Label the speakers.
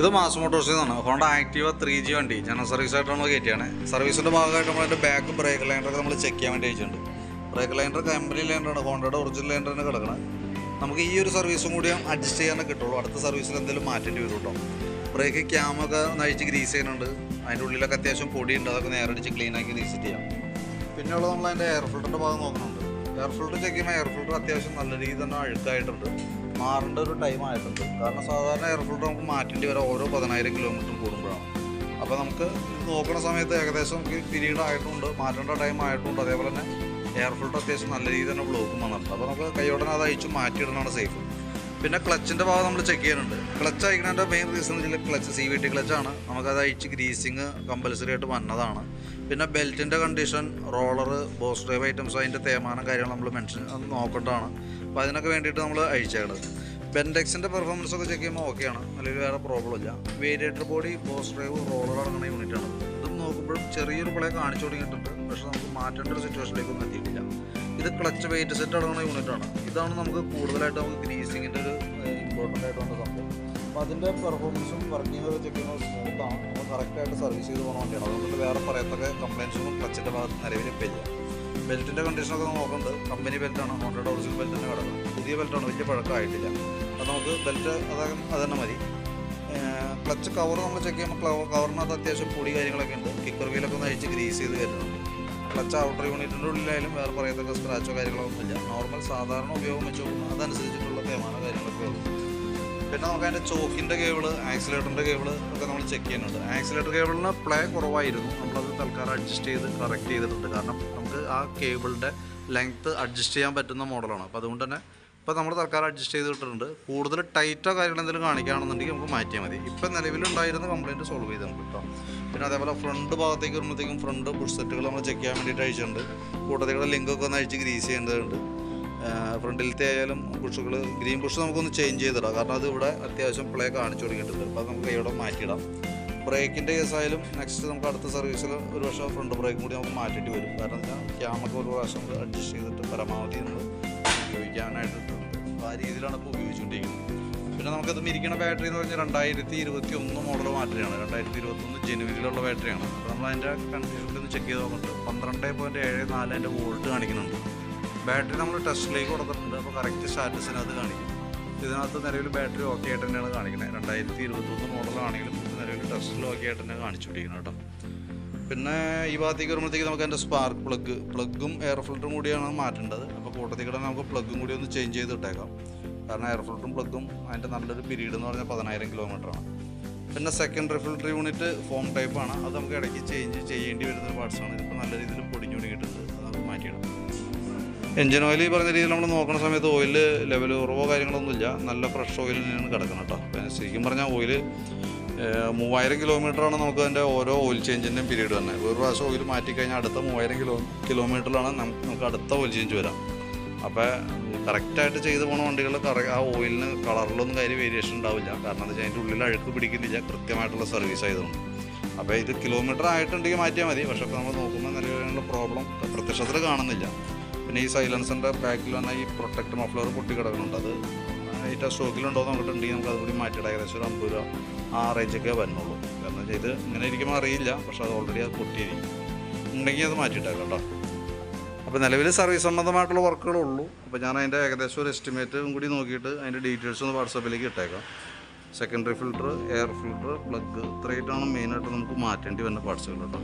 Speaker 1: ഇത് മാസ് മോട്ടോഴ്സിൽ നിന്നാണ് ഹോണ്ട ആക്റ്റീവ ത്രീ ജി വണ്ടി. ജനറൽ സർവീസ് ആയിട്ട് നമ്മൾ കയറ്റിയാണ്. സർവീസിന്റെ ഭാഗമായിട്ട് നമ്മൾ അതിന്റെ ബാക്ക് ബ്രേക്ക് ലൈൻഡറൊക്കെ നമ്മൾ ചെക്ക് ചെയ്യാൻ വേണ്ടി അയച്ചിട്ടുണ്ട്. ബ്രേക്ക് ലൈൻഡർ കമ്പനി ലൈൻഡറാണ് ഹോണ്ടയുടെ ഒറിജിനൽ ലൈനറാണ് കിടക്കുന്നത് നമുക്ക് ഈ ഒരു സർവീസും കൂടി അഡ്ജസ്റ്റ് ചെയ്യാനേ കിട്ടുള്ളൂ. അടുത്ത സർവീസിൽ എന്തെങ്കിലും മാറ്റേണ്ടി വരും കേട്ടോ. ബ്രേക്ക് ക്യാമൊക്കെ നയിച്ച് ഗ്രീസ് ചെയ്യുന്നുണ്ട്. അതിന്റെ ഉള്ളിലൊക്കെ അത്യാവശ്യം പൊടിയുണ്ട്. അതൊക്കെ നേരടിച്ച് ക്ലീൻ ആക്കി റീസെറ്റ് ചെയ്യാം. പിന്നെയുള്ള നമ്മൾ അതിന്റെ എയർ ഫിൽറ്ററിന്റെ ഭാഗം നോക്കുന്നുണ്ട്. എയർ ഫിൽറ്റർ ചെക്ക് ചെയ്യുമ്പോൾ എയർ ഫിൽറ്റർ അത്യാവശ്യം നല്ല രീതിയിൽ തന്നെ അഴുക്കായിട്ടുണ്ട്. മാറേണ്ട ഒരു ടൈം ആയിട്ടുണ്ട്. കാരണം സാധാരണ എയർ നമുക്ക് മാറ്റേണ്ടി വരാം ഓരോ പതിനായിരം കിലോമീറ്റർ കൂടുമ്പോഴാണ്. അപ്പോൾ നമുക്ക് നോക്കുന്ന സമയത്ത് ഏകദേശം പീരീഡ് ആയിട്ടുണ്ട് മാറ്റേണ്ട ടൈം ആയിട്ടുണ്ട്. അതേപോലെ തന്നെ എയർ ഫിൽറ്റർ അത്യാവശ്യം നല്ല രീതിയിൽ തന്നെ ബ്ലോക്കും വന്നിട്ടുണ്ട്. അപ്പോൾ നമുക്ക് കൈയോടനെ അത് അയച്ചു മാറ്റിയിടണമാണ് സേഫ് പിന്നെ ക്ലച്ചിന്റെ ഭാഗം നമ്മൾ ചെക്ക് ചെയ്യുന്നുണ്ട്. ക്ലച്ച് അയക്കുന്നതിന്റെ മെയിൻ റീസൺ എന്ന് വെച്ചാൽ ക്ലച്ച് സി വി ടി ക്ലച്ചാണ് നമുക്കത് അയച്ച് ഗ്രീസിങ് കമ്പൽസറി ആയിട്ട് വന്നതാണ്. പിന്നെ ബെൽറ്റിന്റെ condition roller boss drive items അതിന്റെ തേമാനം കാര്യങ്ങൾ നമ്മൾ മെൻഷൻ നോക്കേണ്ടതാണ്. അപ്പോൾ അതിനൊക്കെ വേണ്ടിയിട്ട് നമ്മൾ അഴിച്ചേക്കണത്. ബെൻഡെക്സിന്റെ പെർഫോമൻസ് ഒക്കെ ചെക്ക് ചെയ്യുമ്പോൾ ഓക്കെയാണ് അല്ലെങ്കിൽ വേറെ പ്രോബ്ലം ഇല്ല. Variator body boss drive roller അടങ്ങുന്ന യൂണിറ്റാണ് ഇതും നോക്കുമ്പോഴും ചെറിയൊരു പിളയെ കാണിച്ചു തുടങ്ങിയിട്ടുണ്ട്. പക്ഷേ നമുക്ക് മാറ്റേണ്ട ഒരു സിറ്റുവേഷനിലേക്കൊന്നും എത്തിയിട്ടില്ല. ഇത് ക്ലച്ച് വെയിറ്റ് സെറ്റ് അടങ്ങുന്ന യൂണിറ്റാണ് ഇതാണ് നമുക്ക് കൂടുതലായിട്ട് നമുക്ക് ഗ്രീസിങ്ങിന്റെ ഒരു ഇമ്പോർട്ടന്റ് ആയിട്ട് സംഭവം. അപ്പോൾ അതിന്റെ പെർഫോമൻസും വർക്കിംഗ് ചെക്കിങ്ങും സ്മൂത്താണ് നമ്മൾ കറക്റ്റായിട്ട് സർവീസ് ചെയ്ത് പോകുന്ന വണ്ടിയാണ്. അതുകൊണ്ട് വേറെ പറയത്തൊക്കെ കംപ്ലയിൻസൊന്നും ക്ലച്ചിന്റെ ഭാഗത്ത് നിലവിൽ ഇപ്പം ഇല്ല. ബെൽറ്റിന്റെ കണ്ടീഷനൊക്കെ നോക്കുന്നുണ്ട്. കമ്പനി ബെൽറ്റാണ് ഹോണ്ടയുടെ ഒറിജിനൽ ബെൽറ്റ് തന്നെ കിടക്കുന്നത് പുതിയ ബെൽറ്റാണ് വലിയ പഴക്കമായിട്ടില്ല. അപ്പോൾ നമുക്ക് ബെൽറ്റ് അതാകും അത് തന്നെ മതി. ക്ലച്ച് കവർ നമ്മൾ ചെക്ക് ചെയ്യുമ്പോൾ കവറിനകത്ത് അത്യാവശ്യം പൊടി കാര്യങ്ങളൊക്കെ ഉണ്ട്. കിക്കർ വീലൊക്കെ ഒന്ന് അഴിച്ച് ഗ്രീസ് ചെയ്ത് വരുന്നുണ്ട് ക്ലച്ച് ഔട്ടർ യൂണിറ്റിന്റെ ഉള്ളിലായാലും വേറെ പറയത്തൊക്കെ സ്ക്രാച്ചോ കാര്യങ്ങളോ ഒന്നുമില്ല. നോർമൽ സാധാരണ ഉപയോഗം വെച്ച് അതനുസരിച്ചിട്ടുള്ള തേമാനോ കാര്യങ്ങളൊക്കെ ഉള്ളൂ. പിന്നെ നമുക്ക് അതിന്റെ ചോക്കിന്റെ കേബിൾ ആക്സിലേറ്ററിന്റെ കേബിൾ ഒക്കെ നമ്മൾ ചെക്ക് ചെയ്യുന്നുണ്ട്. ആക്സിലേറ്റർ കേബിളിന് പ്ലേ കുറവായിരുന്നു. നമ്മളത് തൽക്കാലം അഡ്ജസ്റ്റ് ചെയ്ത് കറക്റ്റ് ചെയ്തിട്ടുണ്ട്. കാരണം നമുക്ക് ആ കേബിളിന്റെ ലെങ്ത്ത് അഡ്ജസ്റ്റ് ചെയ്യാൻ പറ്റുന്ന മോഡലാണ് അപ്പോൾ അതുകൊണ്ട് തന്നെ ഇപ്പോൾ നമ്മൾ തൽക്കാലം അഡ്ജസ്റ്റ് ചെയ്തിട്ടുണ്ട്. കൂടുതൽ ടൈറ്റോ കാര്യങ്ങൾ എന്തെങ്കിലും കാണിക്കുകയാണെന്നുണ്ടെങ്കിൽ നമുക്ക് മാറ്റിയാൽ മതി. ഇപ്പം നിലവിലുണ്ടായിരുന്ന കംപ്ലയിന്റ് സോൾവ് ചെയ്ത് നമുക്ക് കിട്ടാം. പിന്നെ അതേപോലെ ഫ്രണ്ട് ഭാഗത്തേക്ക് വരുമ്പോഴത്തേക്കും ഫ്രണ്ട് പുഷ് സെറ്റുകൾ നമ്മൾ ചെക്ക് ചെയ്യാൻ വേണ്ടിയിട്ട് അയച്ചിട്ടുണ്ട്. കൂട്ടത്തിലുള്ള ലിങ്കൊക്കെ ഒന്ന് അഴിച്ച് ഗ്രീസ് ചെയ്യേണ്ടതുണ്ട്. ഫ്രണ്ടിലത്തെ ആയാലും ബുഷുകൾ ഗ്രീൻ ബുഷ് നമുക്കൊന്ന് ചേഞ്ച് ചെയ്തിടാം. കാരണം അത് ഇവിടെ അത്യാവശ്യം പ്ലേ കാണിച്ചു തുടങ്ങിയിട്ടുണ്ട് അപ്പോൾ നമുക്ക് കൈയോടെ മാറ്റിയിടാം. ബ്രേക്കിന്റെ കേസായാലും നെക്സ്റ്റ് നമുക്ക് അടുത്ത സർവീസിൽ ഒരു വർഷം ഫ്രണ്ട് ബ്രേക്കും കൂടി നമുക്ക് മാറ്റിയിട്ട് വരും. കാരണം എന്താ? ക്യാമൊക്കെ ഒരു പ്രാവശ്യം അഡ്ജസ്റ്റ് ചെയ്തിട്ട് പരമാവധി നമ്മൾ ഉപയോഗിക്കാനായിട്ട് ആ രീതിയിലാണ് ഇപ്പോൾ ഉപയോഗിച്ചുകൊണ്ടിരിക്കുന്നത്. പിന്നെ നമുക്കത് ഇരിക്കുന്ന ബാറ്ററി എന്ന് പറഞ്ഞാൽ രണ്ടായിരത്തി ഇരുപത്തി ഒന്ന് മോഡൽ ബാറ്ററിയാണ് രണ്ടായിരത്തി ഇരുപത്തൊന്ന് ജനുവരിയിലുള്ള ബാറ്ററിയാണ് അപ്പോൾ നമ്മൾ അതിന്റെ കണ്ടീഷനിൽ ഒന്ന് ചെക്ക് ചെയ്ത് നോക്കുന്നുണ്ട് പന്ത്രണ്ട് പോയിന്റ് ഏഴ് നാല് അതിന്റെ വോൾട്ട് കാണിക്കുന്നുണ്ട്. ബാറ്ററി നമ്മൾ ടെസ്റ്റിലേക്ക് കൊടുത്തിട്ടുണ്ട്. അപ്പോൾ കറക്റ്റ് സ്റ്റാറ്റസിന് അത് കാണിക്കും. ഇതിനകത്ത് നിലവിൽ ബാറ്ററി ഓക്കെ ആയിട്ട് തന്നെയാണ് കാണിക്കുന്നത്. രണ്ടായിരത്തി ഇരുപത്തൊന്ന് മോഡലാണെങ്കിലും നിലവിൽ ടെസ്റ്റിൽ ഓക്കെ ആയിട്ട് തന്നെ കാണിച്ചുകൊണ്ടിരിക്കുന്നത് കേട്ടോ. പിന്നെ ഈ ഭാഗത്തേക്ക് വരുമ്പോഴത്തേക്ക് നമുക്ക് അതിന്റെ സ്പാർക്ക് പ്ലഗ് പ്ലഗും എയർ ഫിൽറ്ററും കൂടിയാണ് മാറ്റേണ്ടത്. അപ്പോൾ കൂട്ടത്തിൽ കൂടെ നമുക്ക് പ്ലഗും കൂടി ഒന്ന് ചേഞ്ച് ചെയ്ത് ഇട്ടേക്കാം. കാരണം എയർ ഫിൽറ്ററും പ്ലഗും അതിന്റെ നല്ലൊരു പീരീഡ് എന്ന് പറഞ്ഞാൽ പതിനായിരം കിലോമീറ്ററാണ് പിന്നെ secondary filter unit foam type ആണ്. അത് നമുക്ക് ഇടയ്ക്ക് ചേഞ്ച് ചെയ്യേണ്ടി വരുന്ന പാർട്സാണ് ഇതിപ്പോൾ നല്ല രീതിയിൽ പൊടിഞ്ഞു തുടങ്ങിയിട്ടുണ്ട് അത് നമുക്ക് മാറ്റിയിടാം എഞ്ചിൻ ഓയിൽ ഈ പറഞ്ഞ രീതിയിൽ നമ്മൾ നോക്കുന്ന സമയത്ത് ഓയിൽ ലെവൽ കുറവോ കാര്യങ്ങളൊന്നുമില്ല നല്ല ഫ്രഷ് ഓയിൽ തന്നെയാണ് കിടക്കുന്നത് കേട്ടോ. പിന്നെ ശരിക്കും പറഞ്ഞാൽ ഓയിൽ മൂവായിരം കിലോമീറ്ററാണ് നമുക്ക് അതിന്റെ ഓരോ ഓയിൽ ചേഞ്ചിന്റെയും പീരീഡ് തന്നെ ഒരു പ്രാവശ്യം ഓയിൽ മാറ്റിക്കഴിഞ്ഞാൽ അടുത്ത മൂവായിരം കിലോ കിലോമീറ്ററിലാണ് നമുക്ക് അടുത്ത ഓയിൽ ചേഞ്ച് വരാം. അപ്പോൾ കറക്റ്റായിട്ട് ചെയ്തു പോണ വണ്ടികൾ ആ ഓയിലിന് കളറിലൊന്നും കാര്യം വേരിയേഷൻ ഉണ്ടാവില്ല. കാരണം എന്താ വെച്ചാൽ അതിന്റെ ഉള്ളിൽ അഴുക്ക് പിടിക്കുന്നില്ല. കൃത്യമായിട്ടുള്ള സർവീസ് ആയതുകൊണ്ട്. അപ്പോൾ ഇത് കിലോമീറ്റർ ആയിട്ടുണ്ടെങ്കിൽ മാറ്റിയാൽ മതി. പക്ഷേ നമ്മൾ നോക്കുമ്പോൾ നിലവിലുള്ള പ്രോബ്ലം പ്രത്യക്ഷത്തിൽ കാണുന്നില്ല. പിന്നെ ഈ സൈലൻസറിന്റെ ബാക്കിൽ വന്ന ഈ പ്രൊട്ടക്ട് മഫ്ലർ പൊട്ടി കിടക്കുന്നുണ്ട്. അത് ഏറ്റവും സ്റ്റോക്കിലുണ്ടോ എന്ന് നോക്കിയിട്ടുണ്ടെങ്കിൽ നമുക്ക് അതുകൂടി മാറ്റിയിട്ട് ഏകദേശം ഒരു അമ്പത് രൂപ ആ റേഞ്ചൊക്കെ വരുന്നുള്ളൂ. കാരണം ഇത് ഇങ്ങനെ ഇരിക്കുമ്പോൾ അറിയില്ല പക്ഷെ അത് ഓൾറെഡി അത് പൊട്ടിയിരിക്കും. ഉണ്ടെങ്കിൽ അത് മാറ്റിയിട്ടേക്കാം കേട്ടോ. അപ്പോൾ നിലവിൽ സർവീസ് സംബന്ധമായിട്ടുള്ള വർക്കുകളേ ഉള്ളൂ. അപ്പോൾ ഞാൻ അതിന്റെ ഏകദേശം ഒരു എസ്റ്റിമേറ്റും കൂടി നോക്കിയിട്ട് അതിന്റെ ഡീറ്റെയിൽസ് ഒന്ന് വാട്സാപ്പിലേക്ക് ഇട്ടേക്കാം. Secondary filter air filter plug ഇത്രയായിട്ടാണ് മെയിനായിട്ട് നമുക്ക് മാറ്റേണ്ടി വരുന്ന പാർട്സുകൾ കേട്ടോ.